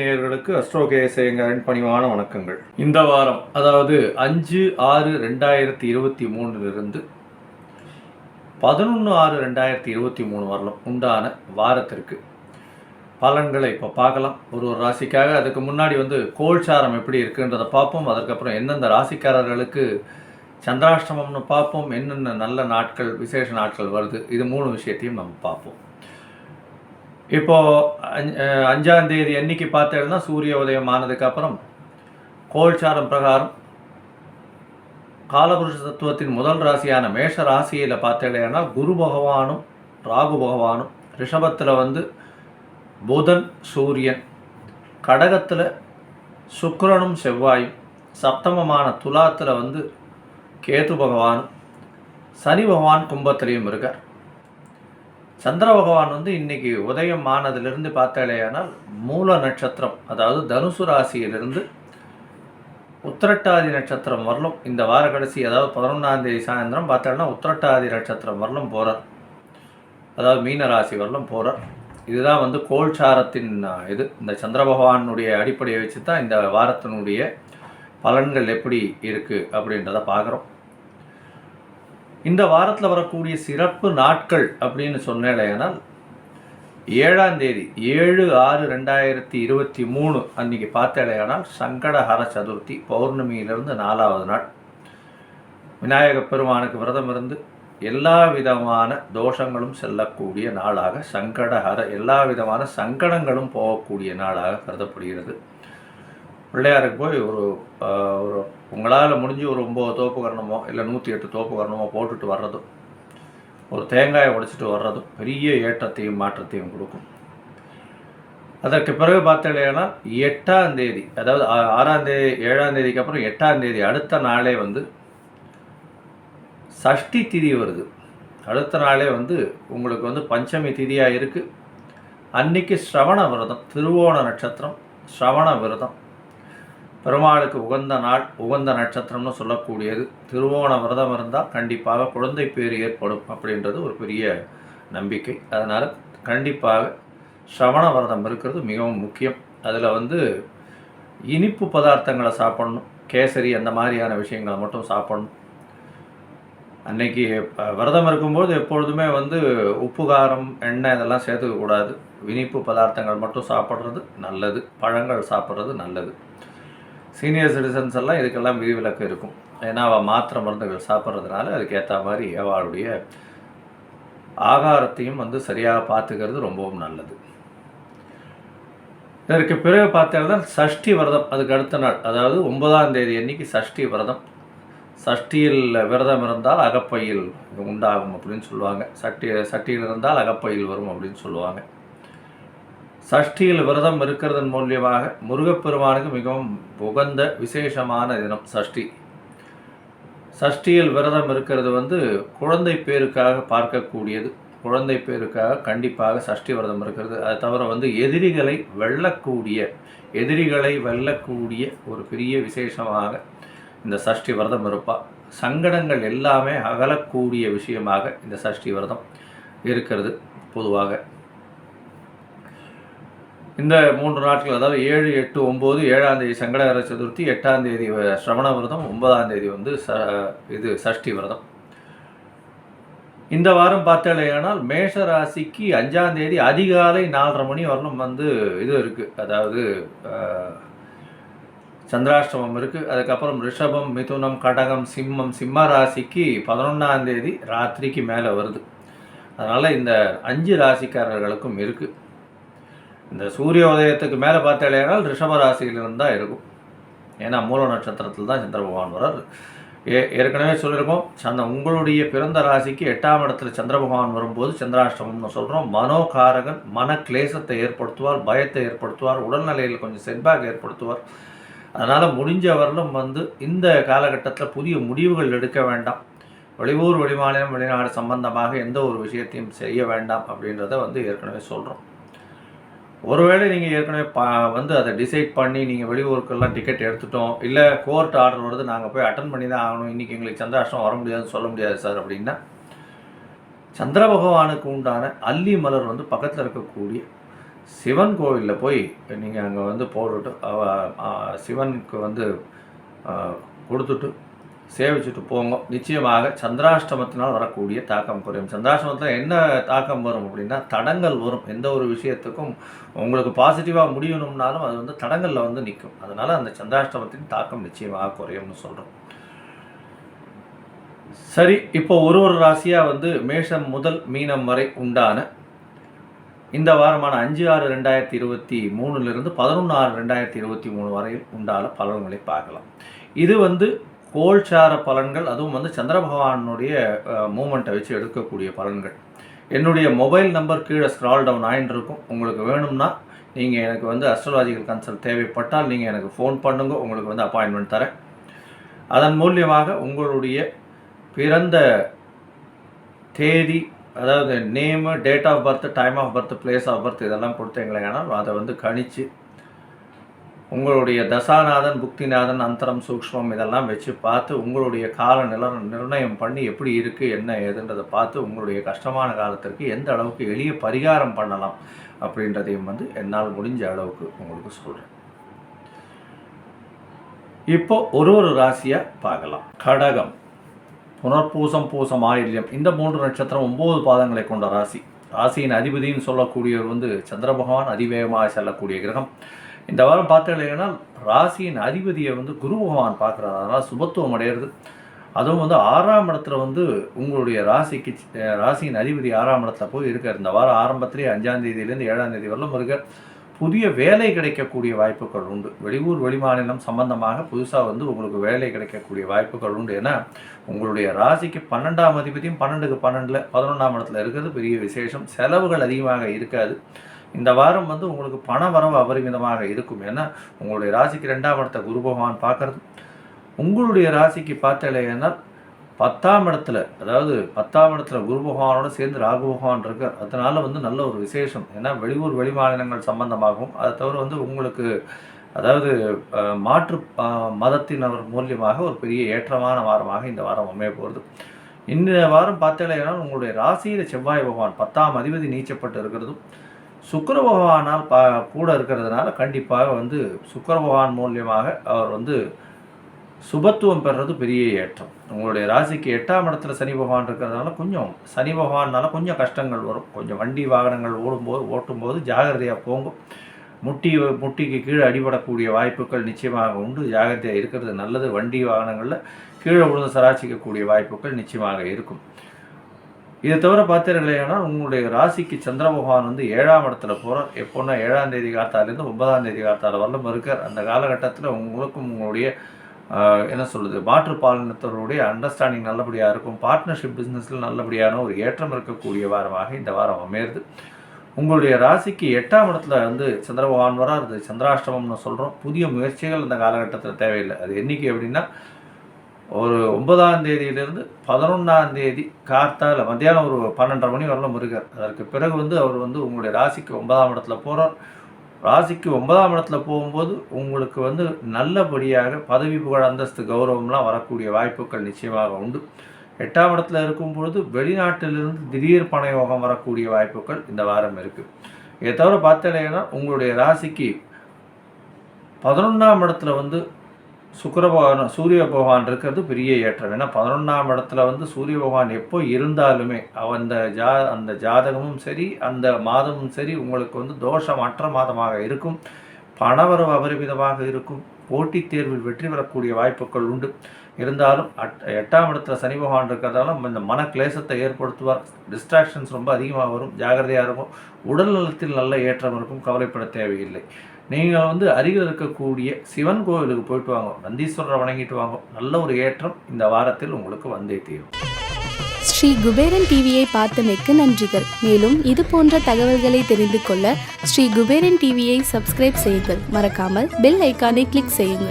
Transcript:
நேயர்களுக்கு அஸ்ட்ரோகேசேங்கரின் பணிவான வணக்கங்கள். இந்த வாரம் அதாவது அஞ்சு ஆறு ரெண்டாயிரத்தி இருபத்தி மூணுலிருந்து பதினொன்று ஆறு ரெண்டாயிரத்தி இருபத்தி மூணு வரலாம் உண்டான வாரத்திற்கு. பலன்களை இப்போ பார்க்கலாம். ஒரு ஒரு ராசிக்காக அதுக்கு முன்னாடி வந்து கோல்சாரம் எப்படி இருக்குன்றதை பார்ப்போம். அதற்கப்புறம் எந்தெந்த ராசிக்காரர்களுக்கு சந்திராஷ்டமம்னு பார்ப்போம். என்னென்ன நல்ல நாட்கள் விசேஷ நாட்கள் வருது. இது மூணு விஷயத்தையும் நம்ம பார்ப்போம். இப்போ அஞ் அஹ் அஞ்சாம் தேதி அன்னைக்கு பார்த்தேன்னா சூரிய உதயம் ஆனதுக்கப்புறம் கோல்சாரம் பிரகாரம் காலபுருஷ தத்துவத்தின் முதல் ராசியான மேஷ ராசியில் பார்த்தேன்னா குரு பகவானும் ராகு பகவானும் ரிஷபத்தில் வந்து புதன் சூரியன் கடகத்தில் சுக்கரனும் செவ்வாயும் சப்தமமான துலாத்தில் வந்து கேது பகவானும் சனி பகவான் கும்பத்திலையும் இருக்கார். சந்திர பகவான் வந்து இன்னைக்கு உதயம் ஆனதுலேருந்து பார்த்தாலேயானால் மூல நட்சத்திரம் அதாவது தனுசு ராசியிலிருந்து உத்திரட்டாதி நட்சத்திரம் வரலும் இந்த வார கடைசி அதாவது பதினொன்றாம் தேதி சாயந்தரம் பார்த்தோன்னா உத்திரட்டாதி நட்சத்திரம் வரலும் போகிறார் அதாவது மீன ராசி வரலும் போகிறார் இதுதான் வந்து கோல்சாரத்தின் இது. இந்த சந்திர பகவானுடைய அடிப்படையை வச்சு தான் இந்த வாரத்தினுடைய பலன்கள் எப்படி இருக்குது அப்படின்றத பார்க்குறோம். இந்த வாரத்தில் வரக்கூடிய சிறப்பு நாட்கள் அப்படின்னு சொன்னேன் ஏழாம் தேதி ஏழு ஆறு ரெண்டாயிரத்தி இருபத்தி மூணு அன்னைக்கு பார்த்தேடையானால் சங்கடஹர சதுர்த்தி பௌர்ணமியிலிருந்து நாலாவது நாள். விநாயக பெருமானுக்கு விரதம் இருந்து எல்லா விதமான தோஷங்களும் செல்லக்கூடிய நாளாக சங்கடஹர எல்லா விதமான சங்கடங்களும் போகக்கூடிய நாளாக கருதப்படுகிறது. பிள்ளையாருக்கு போய் ஒரு ஒரு உங்களால் முடிஞ்சு ஒரு ஒம்பது தோப்பு கரணமோ இல்லை நூற்றி எட்டு தோப்பு கரணமோ போட்டுட்டு வர்றதும் ஒரு தேங்காயை உடைச்சிட்டு வர்றதும் பெரிய ஏற்றத்தையும் மாற்றத்தையும் கொடுக்கும். அதற்கு பிறகு பார்த்தீங்கன்னா எட்டாம் தேதி அதாவது ஆறாம் தேதி ஏழாம் தேதிக்கு அப்புறம் எட்டாம் தேதி அடுத்த நாளே வந்து சஷ்டி திதி வருது. அடுத்த நாளே வந்து உங்களுக்கு வந்து பஞ்சமி திதியாக இருக்குது அன்னைக்கு ஸ்ரவண விரதம் திருவோண நட்சத்திரம் ஸ்ரவண விரதம். பெருமாளுக்கு உகந்த நாள் உகந்த நட்சத்திரம்னு சொல்லக்கூடியது. திருவோண விரதம் இருந்தால் கண்டிப்பாக குழந்தை பேர் ஏற்படும் அப்படின்றது ஒரு பெரிய நம்பிக்கை. அதனால் கண்டிப்பாக சவண விரதம் இருக்கிறது மிகவும் முக்கியம். அதில் வந்து இனிப்பு பதார்த்தங்களை சாப்பிடணும். கேசரி அந்த மாதிரியான விஷயங்களை மட்டும் சாப்பிடணும். அன்னைக்கு விரதம் இருக்கும்போது எப்பொழுதுமே வந்து உப்பு காரம் எண்ணெய் இதெல்லாம் சேர்த்துக்க கூடாது இனிப்பு பதார்த்தங்கள் மட்டும் சாப்பிட்றது நல்லது. பழங்கள் சாப்பிட்றது நல்லது. சீனியர் சிட்டிசன்ஸ் எல்லாம் இதுக்கெல்லாம் விதிவிலக்கு இருக்கும். ஏன்னா அவள் மாத்திரை மருந்துகள் சாப்பிட்றதுனால அதுக்கேற்ற மாதிரி அவளுடைய ஆகாரத்தையும் வந்து சரியாக பார்த்துக்கிறது ரொம்பவும் நல்லது. இதற்கு பிறகு பார்த்தீங்கன்னா சஷ்டி விரதம் அதுக்கு அடுத்த நாள் அதாவது ஒன்பதாம் தேதி அன்னைக்கு சஷ்டி விரதம். சஷ்டியில் விரதம் இருந்தால் அகப்பையில் உண்டாகும் அப்படின்னு சொல்லுவாங்க. சட்டி சட்டியில் இருந்தால் அகப்பையில் வரும் அப்படின்னு சொல்லுவாங்க. சஷ்டியில் விரதம் இருக்கிறதன் மூலியமாக முருகப்பெருமானுக்கு மிகவும் உகந்த விசேஷமான தினம் சஷ்டி. சஷ்டியில் விரதம் இருக்கிறது வந்து குழந்தை பேருக்காக பார்க்கக்கூடியது. குழந்தை பேருக்காக கண்டிப்பாக சஷ்டி விரதம் இருக்கிறது. அது தவிர வந்து எதிரிகளை வெல்லக்கூடிய எதிரிகளை வெல்லக்கூடிய ஒரு பெரிய விசேஷமாக இந்த சஷ்டி விரதம் இருப்பா. சங்கடங்கள் எல்லாமே அகலக்கூடிய விஷயமாக இந்த சஷ்டி விரதம் இருக்கிறது பொதுவாக. இந்த மூன்று நாட்கள் அதாவது ஏழு எட்டு ஒம்பது ஏழாம் தேதி சங்கடகர சதுர்த்தி எட்டாம் தேதி சிரவண விரதம் ஒன்பதாம் தேதி வந்து ச இது சஷ்டி விரதம். இந்த வாரம் பார்த்தாலேயானால் மேஷ ராசிக்கு அஞ்சாம் தேதி அதிகாலை நாலரை மணி வரலும் வந்து இது இருக்குது அதாவது சந்திராஷ்டமம் இருக்குது அதுக்கப்புறம் ரிஷபம் மிதுனம் கடகம் சிம்மம் சிம்ம ராசிக்கு பதினொன்றாம் தேதி ராத்திரிக்கு மேலே வருது. அதனால் இந்த அஞ்சு ராசிக்காரர்களுக்கும் இருக்குது இந்த சூரிய உதயத்துக்கு மேலே பார்த்தாலேனால் ரிஷப ராசியிலிருந்து தான் இருக்கும். ஏன்னா மூல நட்சத்திரத்தில் தான் சந்திர பகவான் வரார் ஏ ஏற்கனவே சொல்லியிருக்கோம் சந்த உங்களுடைய பிறந்த ராசிக்கு எட்டாம் இடத்துல சந்திர பகவான் வரும்போது சந்திராஷ்டமம்னு சொல்கிறோம் மனோகாரகன் மன கிளேசத்தை ஏற்படுத்துவார் பயத்தை ஏற்படுத்துவார் உடல்நிலையில் கொஞ்சம் செட்பேக் ஏற்படுத்துவார். அதனால் முடிஞ்ச வரலும் வந்து இந்த காலகட்டத்தில் புதிய முடிவுகள் எடுக்க வேண்டாம். வெளியூர் வெளிமாநிலம் வெளிநாடு சம்பந்தமாக எந்த ஒரு விஷயத்தையும் செய்ய வேண்டாம் அப்படின்றத வந்து ஏற்கனவே சொல்கிறோம் ஒருவேளை நீங்கள் ஏற்கனவே பா வந்து அதை டிசைட் பண்ணி நீங்கள் வெளியூருக்கெல்லாம் டிக்கெட் எடுத்துட்டோம் இல்லை கோர்ட் ஆர்டர் வருது நாங்கள் போய் அட்டன் பண்ணி தான் ஆகணும் இன்றைக்கி எங்களுக்கு சந்திராஷ்டம் வர முடியாதுன்னு சொல்ல முடியாது சார் அப்படின்னா சந்திர பகவானுக்கு உண்டான அல்லி மலர் வந்து பக்கத்தில் இருக்கக்கூடிய சிவன் கோவிலில் போய் நீங்கள் அங்கே வந்து போட்டுட்டு சிவனுக்கு வந்து கொடுத்துட்டு சேவிச்சுட்டு போங்க. நிச்சயமாக சந்திராஷ்டமத்தினால் வரக்கூடிய தாக்கம் குறையும். சந்திராஷ்டமத்தில் என்ன தாக்கம் வரும் அப்படின்னா தடங்கள் வரும். எந்த ஒரு விஷயத்துக்கும் உங்களுக்கு பாசிட்டிவாக முடியணும்னாலும் அது வந்து தடங்களில் வந்து நிற்கும் அதனால் அந்த சந்திராஷ்டமத்தின் தாக்கம் நிச்சயமாக குறையும்னு சொல்கிறோம் சரி இப்போ ஒரு ஒரு ராசியாக வந்து மேஷம் முதல் மீனம் வரை உண்டான இந்த வாரமான அஞ்சு ஆறு ரெண்டாயிரத்தி இருபத்தி மூணுலேருந்து பதினொன்று ஆறு ரெண்டாயிரத்தி இருபத்தி மூணு வரையில் உண்டான பலன்களை பார்க்கலாம். இது வந்து கோல்சார பலன்கள் அதுவும் வந்து சந்திர பகவானுடைய மூமெண்ட்டை வச்சு எடுக்கக்கூடிய பலன்கள். என்னுடைய மொபைல் நம்பர் கீழே ஸ்க்ரால் டவுன் ஆயின்னு இருக்கும். உங்களுக்கு வேணும்னா நீங்கள் எனக்கு வந்து அஸ்ட்ராலாஜிக்கல் கன்சல்ட் தேவைப்பட்டால் நீங்கள் எனக்கு ஃபோன் பண்ணுங்க உங்களுக்கு வந்து அப்பாயின்மெண்ட் தரேன். அதன் மூலியமாக உங்களுடைய பிறந்த தேதி அதாவது name date of birth time of birth place of birth இதெல்லாம் கொடுத்தீங்களேனா அதை வந்து கணிச்சு உங்களுடைய தசாநாதன் புக்திநாதன் அந்தரம் சூக்ஷ்மம் இதெல்லாம் வச்சு பார்த்து உங்களுடைய கால நில நிர்ணயம் பண்ணி எப்படி இருக்குது என்ன ஏதுன்றதை பார்த்து உங்களுடைய கஷ்டமான காலத்திற்கு எந்த அளவுக்கு எளிய பரிகாரம் பண்ணலாம் அப்படின்றதையும் வந்து என்னால் முடிஞ்ச அளவுக்கு உங்களுக்கு சொல்கிறேன் இப்போ ஒரு ஒரு ராசியாக பார்க்கலாம். கடகம். புனர்பூசம் பூசம் ஆயில்யம். இந்த மூன்று நட்சத்திரம் ஒன்பது பாதங்களை கொண்ட ராசி. ராசியின் அதிபதின்னு சொல்லக்கூடியவர் வந்து சந்திர பகவான் அதிவேகமாக செல்லக்கூடிய கிரகம். இந்த வாரம் பார்த்தீங்கன்னா ராசியின் அதிபதியை வந்து குரு பகவான் பார்க்குறாரு. அதனால் சுபத்துவம் அடையிறது அதுவும் வந்து ஆறாம் இடத்துல வந்து உங்களுடைய ராசிக்கு ராசியின் அதிபதி ஆறாம் இடத்துல போய் இருக்கார். இந்த வாரம் ஆரம்பத்திலேயே அஞ்சாம் தேதியிலேருந்து ஏழாம் தேதி வரலும் இருக்கார். புதிய வேலை கிடைக்கக்கூடிய வாய்ப்புகள் உண்டு. வெளியூர் வெளிமாநிலம் சம்பந்தமாக புதுசாக வந்து உங்களுக்கு வேலை கிடைக்கக்கூடிய வாய்ப்புகள் உண்டு. ஏன்னா உங்களுடைய ராசிக்கு பன்னெண்டாம் அதிபதியும் பன்னெண்டுக்கு பன்னெண்டில் பதினொன்றாம் இடத்துல இருக்கிறது பெரிய விசேஷம். செலவுகள் அதிகமாக இருக்காது. இந்த வாரம் வந்து உங்களுக்கு பண வரவு அபரிமிதமாக இருக்கும். ஏன்னா உங்களுடைய ராசிக்கு ரெண்டாம் இடத்த குரு பகவான் பார்க்கறது. உங்களுடைய ராசிக்கு பார்த்தலைன்னா பத்தாம் இடத்துல அதாவது பத்தாம் இடத்துல குரு பகவானோட சேர்ந்து ராகு பகவான் இருக்கார். அதனால வந்து நல்ல ஒரு விசேஷம். ஏன்னா வெளியூர் வெளிமாநிலங்கள் சம்பந்தமாகவும் அதை தவிர வந்து உங்களுக்கு அதாவது மாற்று அஹ், மதத்தினர் மூலியமாக ஒரு பெரிய ஏற்றமான வாரமாக இந்த வாரம் அமைய போகிறது இந்த வாரம் பார்த்தீங்கன்னா உங்களுடைய ராசியில் செவ்வாய் பகவான் பத்தாம் அதிபதி நீச்சப்பட்டு இருக்கிறதும் சுக்கிர பகவானால் பா கூட இருக்கிறதுனால கண்டிப்பாக வந்து சுக்கிர பகவான் மூலியமாக அவர் வந்து சுபத்துவம் பெறுறது பெரிய ஏற்றம். உங்களுடைய ராசிக்கு எட்டாம் இடத்துல சனி பகவான் இருக்கிறதுனால கொஞ்சம் சனி பகவானால் கொஞ்சம் கஷ்டங்கள் வரும். கொஞ்சம் வண்டி வாகனங்கள் ஓடும்போது ஓட்டும்போது ஜாகிரதையாக போங்க. முட்டி முட்டிக்கு கீழே அடிபடக்கூடிய வாய்ப்புகள் நிச்சயமாக உண்டு. ஜாகிரதையாக இருக்கிறது நல்லது. வண்டி வாகனங்களில் கீழே விழுந்து சராச்சிக்கக்கூடிய வாய்ப்புகள் நிச்சயமாக இருக்கும். இதை தவிர பார்த்தீர்களேனா உங்களுடைய ராசிக்கு சந்திர பகவான் வந்து ஏழாம் இடத்துல போகிறார் எப்போன்னா ஏழாம் தேதி காத்தாலேருந்து ஒன்பதாம் தேதி காத்தால வரலும் இருக்கார். அந்த காலகட்டத்தில் உங்களுக்கும் உங்களுடைய என்ன சொல்கிறது மாற்றுப்பாலினத்தவருடைய அண்டர்ஸ்டாண்டிங் நல்லபடியாக இருக்கும். பார்ட்னர்ஷிப் பிஸ்னஸில் நல்லபடியான ஒரு ஏற்றம் இருக்கக்கூடிய வாரமாக இந்த வாரம் அமையிறது. உங்களுடைய ராசிக்கு எட்டாம் இடத்துல வந்து சந்திர பகவான் வரார். அது சந்திராஷ்டமம்னு சொல்கிறோம் புதிய முயற்சிகள் இந்த காலகட்டத்தில் தேவையில்லை. அது என்னைக்கு அப்படின்னா ஒரு ஒன்பதாம் தேதியிலிருந்து பதினொன்றாம் தேதி கார்த்தால மத்தியானம் ஒரு பன்னெண்டரை மணி வரல இருக்கார் அதற்கு பிறகு வந்து அவர் வந்து உங்களுடைய ராசிக்கு ஒன்பதாம் இடத்துல போகிறார் ராசிக்கு ஒன்பதாம் இடத்துல போகும்போது உங்களுக்கு வந்து நல்லபடியாக பதவி புகழ் அந்தஸ்து கௌரவம்லாம் வரக்கூடிய வாய்ப்புகள் நிச்சயமாக உண்டு. எட்டாம் இடத்துல இருக்கும் பொழுது வெளிநாட்டிலிருந்து திடீர் பண யோகம் வரக்கூடிய வாய்ப்புகள் இந்த வாரம் இருக்குது இதை தவிர பார்த்தீங்கன்னா உங்களுடைய ராசிக்கு பதினொன்றாம் இடத்துல வந்து சுக்கர பகவான் சூரிய பகவான் இருக்கிறது பெரிய ஏற்றம். ஏன்னா பதினொன்றாம் இடத்துல வந்து சூரிய பகவான் எப்போ இருந்தாலுமே அந்த ஜா அந்த ஜாதகமும் சரி அந்த மாதமும் சரி உங்களுக்கு வந்து தோஷமற்ற மாதமாக இருக்கும். பணவரவு அபரிமிதமாக இருக்கும். போட்டித் தேர்வில் வெற்றி பெறக்கூடிய வாய்ப்புகள் உண்டு. இருந்தாலும் அட் எட்டாம் இடத்துல சனி பகவான் இருக்கிறதால இந்த மன கிளேசத்தை ஏற்படுத்துவார். டிஸ்ட்ராக்ஷன்ஸ் ரொம்ப அதிகமாக வரும். ஜாகிரதையாக இருக்கும். உடல் நலத்தில் நல்ல ஏற்றம் இருக்கும். கவலைப்பட தேவையில்லை. நீங்கள் வந்து அருகில் இருக்கக்கூடிய சிவன் கோவிலுக்கு போயிட்டு வாங்க. நந்தீஸ்வரரை வணங்கிட்டு வாங்க. நல்ல ஒரு ஏற்றம் இந்த வாரத்தில் உங்களுக்கு வந்தே தீரும். ஸ்ரீ குபேரன் டிவியை பார்த்தமைக்கு நன்றிகள். மேலும் இது போன்ற தகவல்களை தெரிந்து கொள்ள ஸ்ரீ குபேரன் டிவியை சப்ஸ்கிரைப் செய்யுங்கள். மறக்காமல் பெல் ஐக்கானை கிளிக் செய்யுங்கள்.